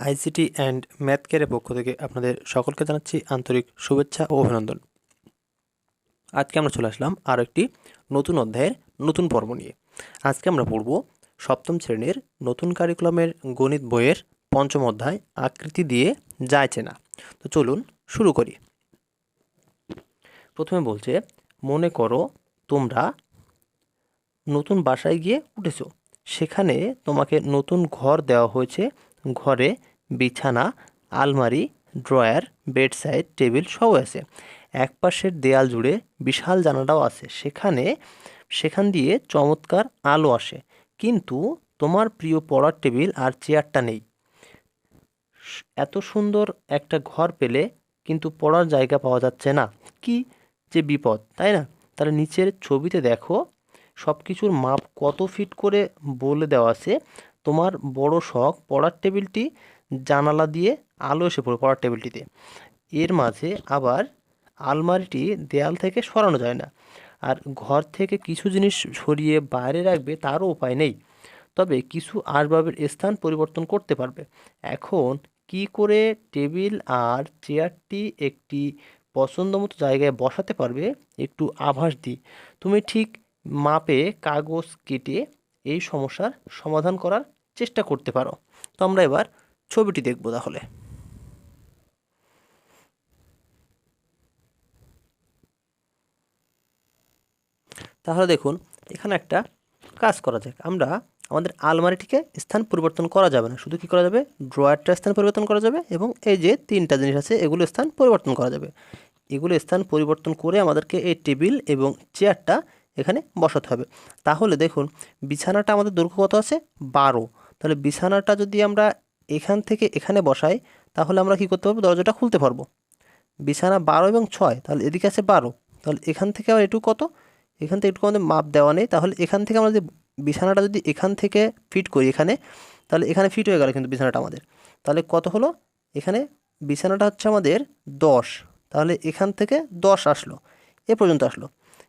ICT and math কেয়ারের পক্ষ থেকে আপনাদের সকলকে জানাচ্ছি আন্তরিক শুভেচ্ছা ও অভিনন্দন। আজকে আমরা চলে আসলাম আরও একটি নতুন অধ্যায়ের নতুন পর্ব নিয়ে। আজকে আমরা পড়ব সপ্তম শ্রেণির নতুন কারিকুলামের গণিত বইয়ের পঞ্চম অধ্যায়, আকৃতি দিয়ে যায় না তো চলুন শুরু করি। প্রথমে বলছে, মনে করো তোমরা নতুন বাসায় গিয়ে উঠেছো। সেখানে তোমাকে নতুন ঘর দেওয়া হয়েছে ঘরে বিছানা, আলমারি, ড্রয়ার, বেডসাইড, টেবিল সব আছে। এক পাশের দেয়াল জুড়ে বিশাল জানালাও আছে। সেখানে, সেখান দিয়ে চমৎকার আলো আসে। কিন্তু তোমার প্রিয় পড়ার টেবিল আর চেয়ারটা নেই। এত সুন্দর একটা ঘর পেলে কিন্তু পড়ার জায়গা পাওয়া যাচ্ছে না। কি যে বিপদ, তাই না? তাহলে নিচের ছবিতে দেখো সব কিছুর মাপ কত ফিট করে বলে দেওয়া আছে তোমার বড় শখ, পড়ার টেবিলটি জানালা দিয়ে আলো এসে পড়ে পড়ার টেবিলটিতে। এর মাঝে আবার আলমারিটি দেয়াল থেকে সরানো যায় না। আর ঘর থেকে কিছু জিনিস সরিয়ে বাইরে রাখবে তারও উপায় নেই। তবে কিছু আসবাবের স্থান পরিবর্তন করতে পারবে। এখন কি করে টেবিল আর চেয়ারটি একটি পছন্দ মতো জায়গায় বসাতে পারবে, একটু আভাস দিই। তুমি ঠিক মাপে কাগজ কেটে এই সমস্যার সমাধান করার চেষ্টা করতে পারো। তো আমরা এবার ছবিটি দেখব তাহলে। তাহলে দেখুন, এখানে একটা কাজ করা যাক। আমরা আমাদের আলমারিটিকে স্থান পরিবর্তন করা যাবে না। শুধু কি করা যাবে? ড্রয়ারটা স্থান পরিবর্তন করা যাবে এবং এই যে তিনটা জিনিস আছে, এগুলো স্থান পরিবর্তন করা যাবে। এগুলো স্থান পরিবর্তন করে আমাদেরকে এই টেবিল এবং চেয়ারটা এখানে বসাতে হবে। তাহলে দেখুন, বিছানাটা আমাদের দৈর্ঘ্য কত আছে? বারো। তাহলে বিছানাটা যদি আমরা এখান থেকে এখানে বসাই, তাহলে আমরা কি করতে পারব? দরজাটা খুলতে পারব। বিছানা বারো এবং ছয়, তাহলে এদিকে আছে বারো। তাহলে এখান থেকে আবার একটু কত? এখান থেকে একটু আমাদের মাপ দেওয়া নেই। তাহলে এখান থেকে আমরা যদি বিছানাটা যদি এখান থেকে ফিট করি এখানে, তাহলে এখানে ফিট হয়ে গেল কিন্তু বিছানাটা আমাদের। তাহলে কত হলো? এখানে বিছানাটা হচ্ছে আমাদের দশ। তাহলে এখান থেকে দশ আসলো। এ পর্যন্ত আসলো।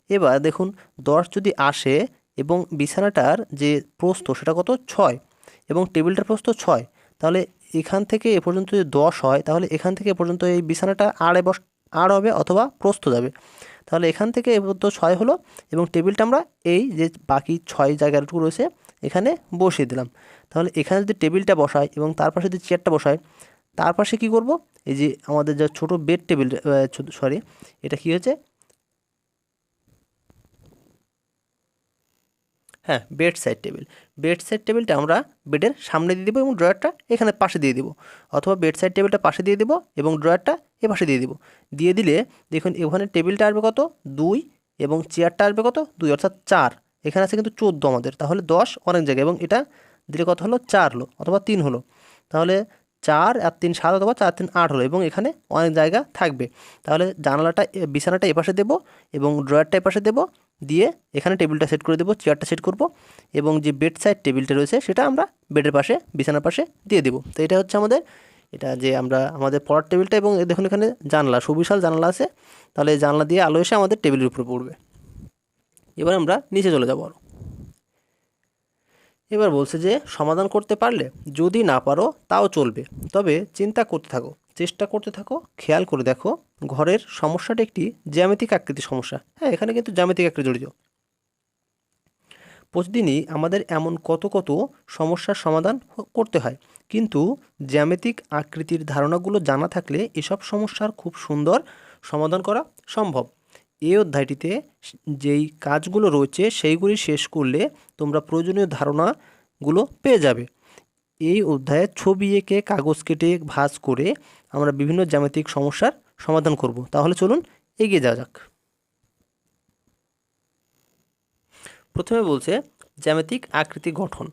এবার দেখুন, দশ যদি আসে এবং বিছানাটার যে প্রস্থ সেটা কত? ছয়। এবং টেবিলটার প্রস্থ ছয়, তাহলে এখান থেকে এ পর্যন্ত যদি দশ হয়, তাহলে এখান থেকে এ পর্যন্ত এই বিছানাটা আড়ে বস, আড় হবে অথবা প্রস্থ যাবে। তাহলে এখান থেকে এ পর্যন্ত ছয় হলো এবং টেবিলটা আমরা এই যে বাকি ছয় জায়গাটুকু রয়েছে, এখানে বসিয়ে দিলাম। তাহলে এখানে যদি টেবিলটা বসাই এবং তার পাশে যদি চেয়ারটা বসাই, তার পাশে কী করব? এই যে আমাদের যা ছোটো বেড টেবিল সরি এটা কী হয়েছে? হ্যাঁ bed side table bed side টেবিলটা আমরা বেডের সামনে দিয়ে দেবো এবং ড্রয়ারটা এখানে পাশে দিয়ে দেবো। অথবা বেড সাইড টেবিলটা পাশে দিয়ে দেবো এবং ড্রয়ারটা এ পাশে দিয়ে দেবো। দিয়ে দিলে দেখুন এখানে টেবিলটা আসবে কত? দুই এবং চেয়ারটা আসবে কত? দুই, অর্থাৎ চার। এখানে আছে কিন্তু চোদ্দ আমাদের। তাহলে দশ অনেক জায়গায় এবং এটা দিলে কত হলো? চার হলো অথবা তিন হলো। তাহলে চার, আর তিন সাত অথবা চার, তিন আট হলো এবং এখানে অনেক জায়গা থাকবে। তাহলে জানালাটা, বিছানাটা এপাশে দেবো এবং ড্রয়ারটা এপাশে দেবো দিয়ে এখানে টেবিলটা সেট করে দেবো, চেয়ারটা সেট করব এবং যে বেড সাইড টেবিলটা রয়েছে সেটা আমরা বেডের পাশে, বিছানার পাশে দিয়ে দেবো। তো এটা হচ্ছে আমাদের, এটা যে আমরা, আমাদের পড়ার টেবিলটা এবং দেখুন এখানে জানলা, সুবিশাল জানলা আছে। তাহলে জানলা দিয়ে আলো এসে আমাদের টেবিলের উপরে পড়বে। এবার আমরা নিচে চলে যাব আরও এবার বলছে যে, সমাধান করতে পারলে যদি না পারো তাও চলবে। তবে চিন্তা করতে থাকো চেষ্টা করতে থাকো, খেয়াল করে দেখো, ঘরের সমস্যাটা একটি জ্যামিতিক আকৃতির সমস্যা। হ্যাঁ এখানে কিন্তু জ্যামিতিক আকৃতি জড়িত। প্রতিদিনই আমাদের এমন কত কত সমস্যার সমাধান করতে হয়। কিন্তু জ্যামিতিক আকৃতির ধারণাগুলো জানা থাকলে এসব সমস্যার খুব সুন্দর সমাধান করা সম্ভব। এই অধ্যায়টিতে যেই কাজগুলো রয়েছে, সেইগুলি শেষ করলে তোমরা প্রয়োজনীয় ধারণাগুলো পেয়ে যাবে। এই অধ্যায়ে ছবি এঁকে কাগজ কেটে ভাঁজ করে আমরা বিভিন্ন জ্যামিতিক সমস্যার সমাধান করব। তাহলে চলুন এগিয়ে যাওয়া যাক। প্রথমে বলছে জ্যামিতিক আকৃতি গঠন।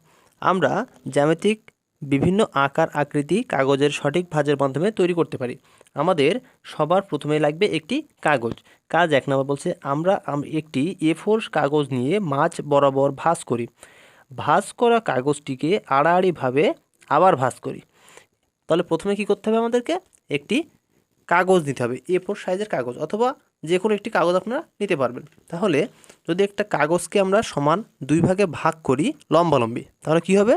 আমরা জ্যামিতিক বিভিন্ন আকার আকৃতি কাগজের সঠিক ভাঁজের মাধ্যমে তৈরি করতে পারি। আমাদের সবার প্রথমে লাগবে একটি কাগজ। কাজ এক নম্বর বলছে, আমরা একটি এ ফোর কাগজ নিয়ে মাছ বরাবর ভাঁজ করি। ভাঁজ করা কাগজটিকে আড়াআড়িভাবে আবার ভাঁজ করি। তাহলে প্রথমে কি করতে হবে আমাদেরকে? একটি কাগজ নিতে হবে এ ফোর সাইজের কাগজ, অথবা যে কোনো একটি কাগজ আপনারা নিতে পারবেন। তাহলে যদি একটা কাগজকে আমরা সমান দুই ভাগে ভাগ করি লম্বালম্বি, তাহলে কি হবে?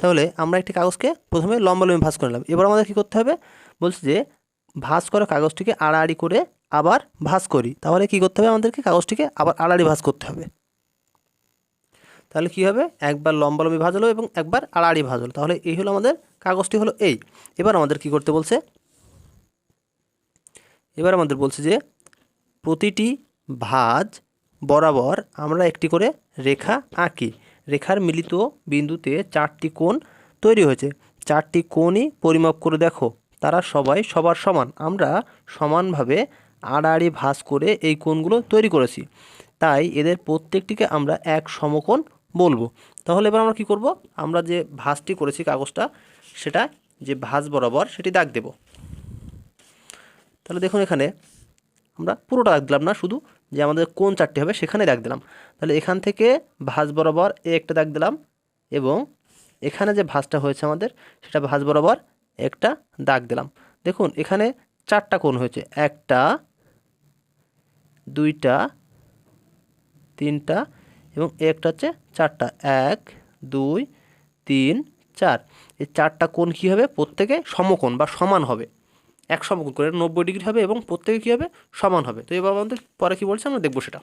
তাহলে আমরা একটি কাগজকে প্রথমে লম্বালম্বি ভাঁজ করে নিলাম। এবার আমাদের কী করতে হবে? বলছে যে ভাঁজ করা কাগজটিকে আড়াআড়ি করে আবার ভাঁজ করি। তাহলে কী করতে হবে আমাদেরকে? কাগজটিকে আবার আড়াআড়ি ভাঁজ করতে হবে। তাহলে কী হবে? একবার লম্বালম্বি ভাঁজ হলো এবং একবার আড়াআড়ি ভাঁজ হলো তাহলে এই হলো আমাদের কাগজটি হলো এই। এবার আমাদের কি করতে বলছে? এবার আমাদের বলছে যে, প্রতিটি ভাঁজ বরাবর আমরা একটি করে রেখা আঁকি। রেখার মিলিত বিন্দুতে চারটি কোণ তৈরি হয়েছে। চারটি কোণই পরিমাপ করে দেখো। তারা সবাই সবার সমান। আমরা সমানভাবে আড়াআড়ি ভাঁজ করে এই কোণগুলো তৈরি করেছি। তাই এদের প্রত্যেকটিকে আমরা এক সমকোণ বলব। তাহলে এবার আমরা কি করব? আমরা যে ভাঁজটি করেছি কাগজটা, সেটা যে ভাঁজ বরাবর সেটি দাগ দেব। তাহলে দেখুন এখানে আমরা পুরোটা দাগ দিলাম না, শুধু যে আমাদের কোন চারটি হবে সেখানে দাগ দিলাম। তাহলে এখান থেকে ভাঁজ বরাবর এ একটা দাগ দিলাম এবং এখানে যে ভাঁজটা হয়েছে আমাদের, সেটা ভাঁজ বরাবর একটা দাগ দিলাম। দেখুন, এখানে চারটা কোণ হয়েছে। একটা, দুইটা, তিনটা এবং একটা হচ্ছে চারটা। এক, দুই, তিন, চার। এই চারটা কোণ কী হবে? প্রত্যেকে সমকোণ বা সমান হবে। এক সমকোণ করে নব্বই ডিগ্রি হবে এবং প্রত্যেকে কী হবে? সমান হবে। তো এবার আমাদের পরে কী বলছে? আমরা দেখব সেটা।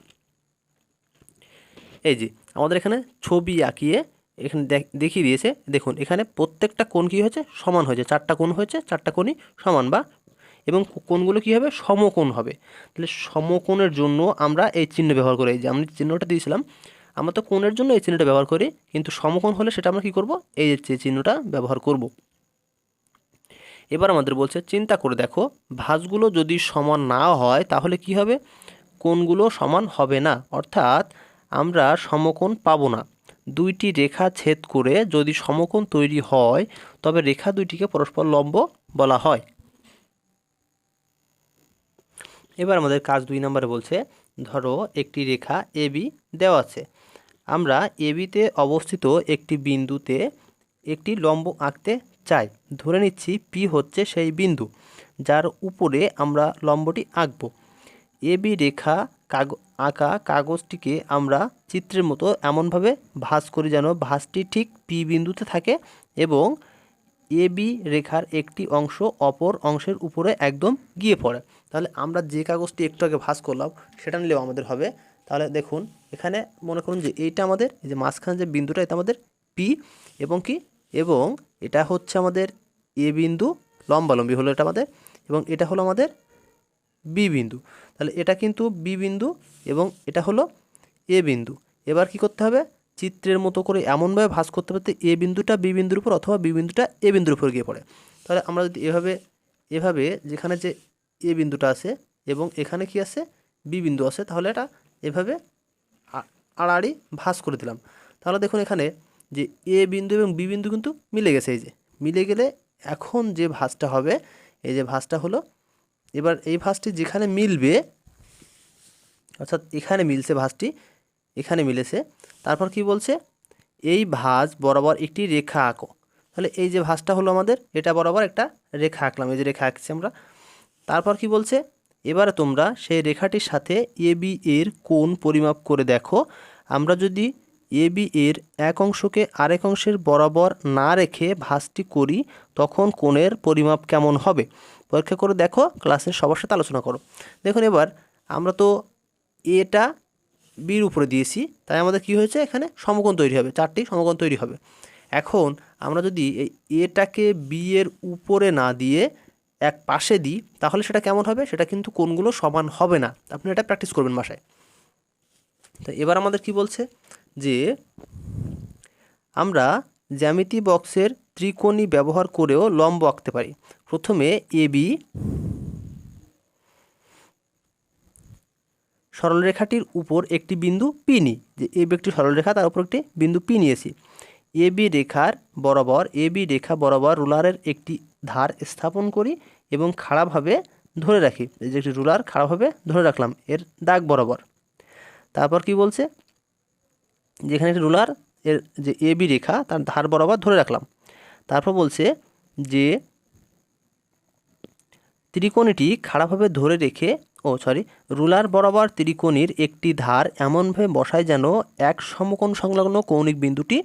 এই যে, আমাদের এখানে ছবি আঁকিয়ে এখানে দেখ- দেখিয়ে দিয়েছে। দেখুন, এখানে প্রত্যেকটা কোণ কী হয়েছে? সমান হয়েছে। চারটা কোণ হয়েছে, চারটা কোণই সমান বা এবং কোণগুলো কী হবে? সমকোণ হবে। তাহলে সমকোণের জন্য আমরা এই চিহ্ন ব্যবহার করি, এই যে আমি চিহ্নটা দিয়েছিলাম আমরা তো কোণের জন্য এই চিহ্নটা ব্যবহার করি, কিন্তু সমকোণ হলে সেটা আমরা কী করব? এই চিহ্নটা ব্যবহার করব। এবার আমাদের বলছে, চিন্তা করে দেখো, ভাঁজগুলো যদি সমান না হয় তাহলে কি হবে? কোণগুলো সমান হবে না। অর্থাৎ আমরা সমকোণ পাবো না। দুইটি রেখা ছেদ করে যদি সমকোণ তৈরি হয়, তবে রেখা দুইটিকে পরস্পর লম্ব বলা হয়। এবার আমাদের কাজ দুই নম্বরে বলছে, ধরো একটি রেখা এবি দেওয়া আছে। আমরা এবিতে অবস্থিত একটি বিন্দুতে একটি লম্ব আঁকতে চাই। ধরে নিচ্ছি পি হচ্ছে সেই বিন্দু, যার উপরে আমরা লম্বটি আঁকব। এবি রেখা কাগ আঁকা কাগজটিকে আমরা চিত্রের মতো এমনভাবে ভাঁজ করি যেন ভাঁজটি ঠিক পি বিন্দুতে থাকে এবং এবি রেখার একটি অংশ অপর অংশের উপরে একদম গিয়ে পড়ে। তাহলে আমরা যে কাগজটি একটু আগে ভাঁজ করলাম, সেটা নিলেও আমাদের হবে। তাহলে দেখুন এখানে মনে করুন যে এইটা আমাদের, এই যে মাঝখানে যে বিন্দুটা, এটা আমাদের পি এবং কি? এবং এটা হচ্ছে আমাদের এ বিন্দু লম্বালম্বি হলো এটা আমাদের, এবং এটা হলো আমাদের বি বিন্দু। তাহলে এটা কিন্তু বি বিন্দু এবং এটা হলো এ বিন্দু। এবার কি করতে হবে? চিত্রের মতো করে এমনভাবে ভাঁজ করতে পারতে এ বিন্দুটা বি বিন্দুর উপর অথবা বি বিন্দুটা এ বিন্দুর উপর গিয়ে পড়ে। তাহলে আমরা যদি এভাবে এভাবে যেখানে যে এ বিন্দুটা আছে এবং এখানে কি আছে? বি বিন্দু আছে, তাহলে এটা এভাবে আড়াআড়ি ভাঁজ করে দিলাম। তাহলে দেখুন এখানে যে এ বিন্দু এবং বি বিন্দু কিন্তু মিলে গেছে এই যে। মিলে গেলে এখন যে ভাঁজটা হবে, এই যে ভাঁজটা হলো, এবার এই ভাঁজটি যেখানে মিলবে, অর্থাৎ এখানে মিলছে ভাঁজটি, এখানে মিলেছে, তারপর কি বলছে? এই ভাঁজ বরাবর একটি রেখা আঁকো। তাহলে এই যে ভাঁজটা হলো আমাদের, এটা বরাবর একটা রেখা আঁকলাম, এই যে রেখা আঁকছি আমরা। তারপর কি বলছে? এবারে তোমরা সেই রেখাটির সাথে এ বি এর কোণ পরিমাপ করে দেখো আমরা যদি এ, বি, এর এক অংশকে আরেক অংশের বরাবর না রেখে ভাঁজটি করি, তখন কোণের পরিমাপ কেমন হবে? পরীক্ষা করে দেখো, ক্লাসের সবার সাথে আলোচনা করো। দেখুন এবার, আমরা তো এটা বির উপরে দিয়েছি, তাই আমাদের কি হয়েছে এখানে? সমকোণ তৈরি হবে, চারটি সমকোণ তৈরি হবে। এখন আমরা যদি এই এটাকে বি এর উপরে না দিয়ে এক পাশে দিই, তাহলে সেটা কেমন হবে? সেটা কিন্তু কোনগুলো সমান হবে না। আপনি এটা প্র্যাকটিস করবেন বাসায়। তো এবার আমাদের কি বলছে? যে আমরা জ্যামিতি বক্সের ত্রিকোণী ব্যবহার করেও লম্ব আঁকতে পারি। প্রথমে এবি সরলরেখাটির উপর একটি বিন্দু পি নিই যে এবি একটি সরলরেখা, তার উপর একটি বিন্দু পি নিয়েছি। এবি রেখার বরাবর এবি রেখা বরাবর রুলারের একটি ধার স্থাপন করি এবং খাড়াভাবে ধরে রাখি। যে একটি রুলার, খাড়াভাবে ধরে রাখলাম, এর দাগ বরাবর। তারপর কি বলছে? যেখানে একটি রুলার, এর যে এ, বি রেখা, তার ধার বরাবর ধরে রাখলাম। তারপর বলছে যে ত্রিকোণীটি খারাপভাবে ধরে রেখে, ও সরি রুলার বরাবর ত্রিকোণীর একটি ধার এমনভাবে বসায় যেন এক সমকোণ সংলগ্ন কৌণিক বিন্দুটি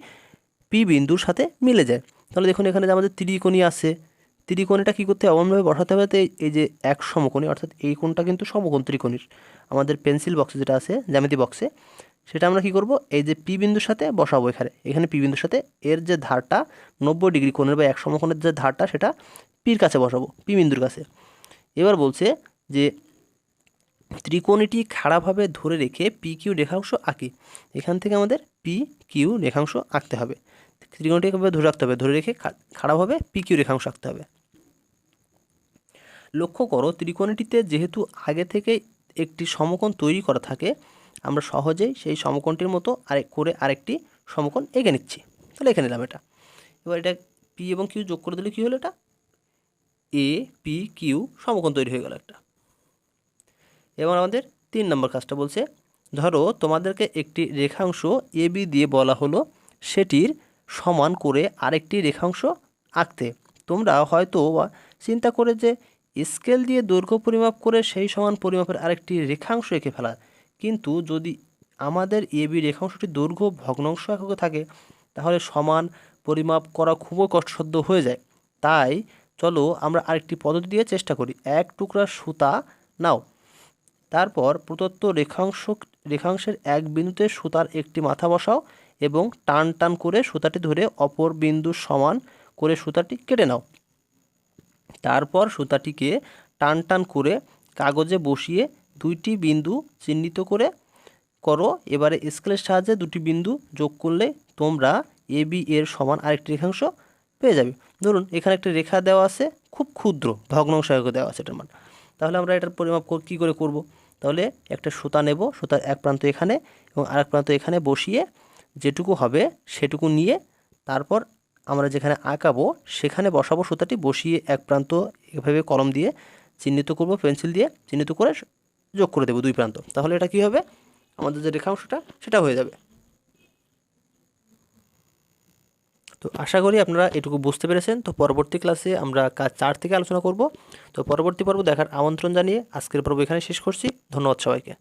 পি বিন্দুর সাথে মিলে যায়। তাহলে দেখুন এখানে যে আমাদের ত্রিকোণী আছে ত্রিকোণীটা কী করতে হবে এমনভাবে বসাতে হবে যাতে এই যে এক সমকোণী, অর্থাৎ এই কোণটা কিন্তু সমকোণ ত্রিকোণীর, আমাদের পেন্সিল বক্সে যেটা আছে, জ্যামিতি বক্সে সেটা আমরা কি করব? এই যে পি বিন্দুর সাথে বসাবো এখানে। এখানে পি বিন্দুর সাথে এর যে ধারটা, নব্বই ডিগ্রি কোণের বা এক সমকোণের যে ধারটা, সেটা পির কাছে বসাবো পি বিন্দুর কাছে। এবার বলছে যে ত্রিকোণীটি খাড়াভাবে ধরে রেখে পি কিউ রেখাংশ আঁকি। এখান থেকে আমাদের পি কিউ রেখাংশ আঁকতে হবে। ত্রিকোণটিকে ধরে রাখতে হবে। ধরে রেখে খা- খাড়াভাবে পি কিউ রেখাংশ আঁকতে হবে। লক্ষ্য করো ত্রিকোণটিতে যেহেতু আগে থেকে একটি সমকোণ তৈরি করা থাকে, আমরা সহজেই সেই সমকোণটির মতো আরেক করে আরেকটি সমকোণ এঁকে নিচ্ছি। তাহলে এঁকে নিলাম এটা। এবার এটা পি এবং কিউ যোগ করে দিলে কী হলো এটা? এ পি কিউ সমকোণ তৈরি হয়ে গেল একটা। এবার আমাদের তিন নম্বর কাজটা বলছে ধরো তোমাদেরকে একটি রেখাংশ এ, বি দিয়ে বলা হলো, সেটির সমান করে আরেকটি রেখাংশ আঁকতে। তোমরা হয়তো চিন্তা করে যে স্কেল দিয়ে দৈর্ঘ্য পরিমাপ করে সেই সমান পরিমাপের আরেকটি রেখাংশ এঁকে ফেলা। কিন্তু যদি আমাদের এ, বি রেখাংশটি দৈর্ঘ্য ভগ্নাংশ এককে থাকে, তাহলে সমান পরিমাপ করা খুবই কষ্টসাধ্য হয়ে যায়। তাই চলো আমরা আরেকটি পদ্ধতি দিয়ে চেষ্টা করি। এক টুকরা সুতা নাও। তারপর প্রদত্ত রেখাংশ রেখাংশের এক বিন্দুতে সুতার একটি মাথা বসাও এবং টান টান করে সুতাটি ধরে অপর বিন্দু সমান করে সুতাটি কেটে নাও। তারপর সুতাটিকে টান টান করে কাগজে বসিয়ে দুইটি বিন্দু চিহ্নিত করে করো। এবারে স্কেলের সাহায্যে দুটি বিন্দু যোগ করলে তোমরা এ, বি, এর সমান আরেকটি রেখাংশ পেয়ে যাবে। ধরুন, এখানে একটা রেখা দেওয়া আছে, খুব ক্ষুদ্র, ভগ্নাংশ দেওয়া আছে এটার মান। তাহলে আমরা এটার পরিমাপ কী করে করব? তাহলে একটা সুতা নেব, সুতার এক প্রান্ত এখানে এবং আরেক প্রান্ত এখানে বসিয়ে যেটুকু হবে সেটুকু নিয়ে তারপর আমরা যেখানে আঁকাবো সেখানে বসাবো সুতাটি, বসিয়ে এক প্রান্ত এভাবে কলম দিয়ে চিহ্নিত করব, পেন্সিল দিয়ে চিহ্নিত করে যোগ করে দেবো দুই প্রান্ত। তাহলে এটা কি হবে? আমাদের যে রেখাংশটা সেটা হয়ে যাবে। তো আশা করি আপনারা এটুকু বুঝতে পেরেছেন। তো পরবর্তী ক্লাসে আমরা কাজ চার থেকে আলোচনা করব। তো পরবর্তী পর্ব দেখার আমন্ত্রণ জানিয়ে আজকের পর্ব এখানে শেষ করছি। ধন্যবাদ সবাইকে।